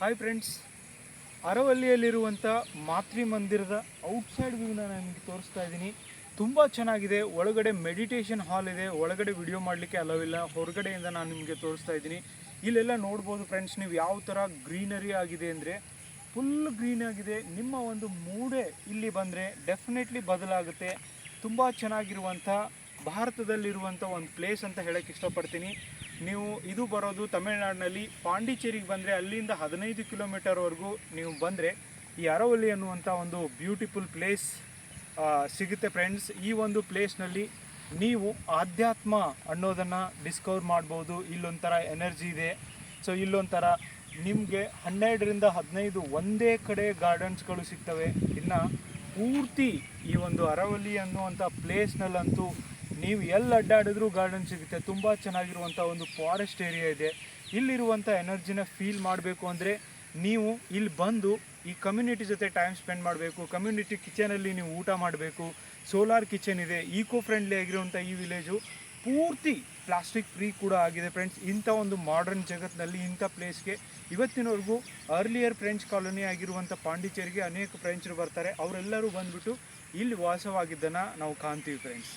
Hi friends ಅರವಲ್ಲಿಯಲ್ಲಿರುವಂಥ ಮಾತೃ ಮಂದಿರದ outside ವ್ಯೂನ ನಾನು ನಿಮಗೆ ತೋರಿಸ್ತಾ ಇದ್ದೀನಿ. ತುಂಬ ಚೆನ್ನಾಗಿದೆ. ಒಳಗಡೆ ಮೆಡಿಟೇಷನ್ ಹಾಲ್ ಇದೆ. ಒಳಗಡೆ ವಿಡಿಯೋ ಮಾಡಲಿಕ್ಕೆ ಇಲ್ಲ. ಹೊರಗಡೆಯಿಂದ ನಾನು ನಿಮಗೆ ತೋರಿಸ್ತಾ ಇದ್ದೀನಿ. ಇಲ್ಲೆಲ್ಲ ನೋಡ್ಬೋದು ಫ್ರೆಂಡ್ಸ್ ನೀವು ಯಾವ ಥರ ಗ್ರೀನರಿ ಆಗಿದೆ ಅಂದರೆ ಫುಲ್ ಗ್ರೀನ್ ಆಗಿದೆ. ನಿಮ್ಮ ಒಂದು ಮೂಡೆ ಇಲ್ಲಿ ಬಂದರೆ ಡೆಫಿನೆಟ್ಲಿ ಬದಲಾಗುತ್ತೆ. ತುಂಬ ಚೆನ್ನಾಗಿರುವಂಥ ಭಾರತದಲ್ಲಿರುವಂಥ ಒಂದು ಪ್ಲೇಸ್ ಅಂತ ಹೇಳೋಕ್ಕೆ ಇಷ್ಟಪಡ್ತೀನಿ. ನೀವು ಇದು ಬರೋದು ತಮಿಳ್ನಾಡಿನಲ್ಲಿ. ಪಾಂಡಿಚೇರಿಗೆ ಬಂದರೆ ಅಲ್ಲಿಂದ ಹದಿನೈದು ಕಿಲೋಮೀಟರ್ವರೆಗೂ ನೀವು ಬಂದರೆ ಈ ಅರವಲ್ಲಿ ಅನ್ನುವಂಥ ಒಂದು ಬ್ಯೂಟಿಫುಲ್ ಪ್ಲೇಸ್ ಸಿಗುತ್ತೆ ಫ್ರೆಂಡ್ಸ್ ಈ ಒಂದು ಪ್ಲೇಸ್ನಲ್ಲಿ ನೀವು ಆಧ್ಯಾತ್ಮ ಅನ್ನೋದನ್ನು ಡಿಸ್ಕವರ್ ಮಾಡ್ಬೋದು. ಇಲ್ಲೊಂಥರ ಎನರ್ಜಿ ಇದೆ. ಸೊ ಇಲ್ಲೊಂಥರ ನಿಮಗೆ ಹನ್ನೆರಡರಿಂದ ಹದಿನೈದು ಒಂದೇ ಕಡೆ ಗಾರ್ಡನ್ಸ್ಗಳು ಸಿಗ್ತವೆ. ಇನ್ನು ಪೂರ್ತಿ ಈ ಒಂದು ಅರವಲ್ಲಿ ಅನ್ನುವಂಥ ಪ್ಲೇಸ್ನಲ್ಲಂತೂ ನೀವು ಎಲ್ಲಿ ಅಡ್ಡಾಡಿದ್ರೂ ಗಾರ್ಡನ್ ಸಿಗುತ್ತೆ. ತುಂಬ ಚೆನ್ನಾಗಿರುವಂಥ ಒಂದು ಫಾರೆಸ್ಟ್ ಏರಿಯಾ ಇದೆ. ಇಲ್ಲಿರುವಂಥ ಎನರ್ಜಿನ ಫೀಲ್ ಮಾಡಬೇಕು ಅಂದರೆ ನೀವು ಇಲ್ಲಿ ಬಂದು ಈ ಕಮ್ಯುನಿಟಿ ಜೊತೆ ಟೈಮ್ ಸ್ಪೆಂಡ್ ಮಾಡಬೇಕು. ಕಮ್ಯುನಿಟಿ ಕಿಚನಲ್ಲಿ ನೀವು ಊಟ ಮಾಡಬೇಕು. ಸೋಲಾರ್ ಕಿಚನ್ ಇದೆ. ಈಕೋ ಫ್ರೆಂಡ್ಲಿ ಆಗಿರುವಂಥ ಈ ವಿಲೇಜು ಪೂರ್ತಿ ಪ್ಲಾಸ್ಟಿಕ್ ಫ್ರೀ ಕೂಡ ಆಗಿದೆ ಫ್ರೆಂಡ್ಸ್ ಇಂಥ ಒಂದು ಮಾಡರ್ನ್ ಜಗತ್ತಿನಲ್ಲಿ ಇಂಥ ಪ್ಲೇಸ್ಗೆ ಇವತ್ತಿನವರೆಗೂ ಅರ್ಲಿಯರ್ ಫ್ರೆಂಚ್ ಕಾಲೋನಿ ಆಗಿರುವಂಥ ಪಾಂಡಿಚೇರಿಗೆ ಅನೇಕ ಫ್ರೆಂಚರು ಬರ್ತಾರೆ. ಅವರೆಲ್ಲರೂ ಬಂದ್ಬಿಟ್ಟು ಇಲ್ಲಿ ವಾಸವಾಗಿದ್ದನ್ನು ನಾವು ಕಾಣ್ತೀವಿ ಫ್ರೆಂಡ್ಸ್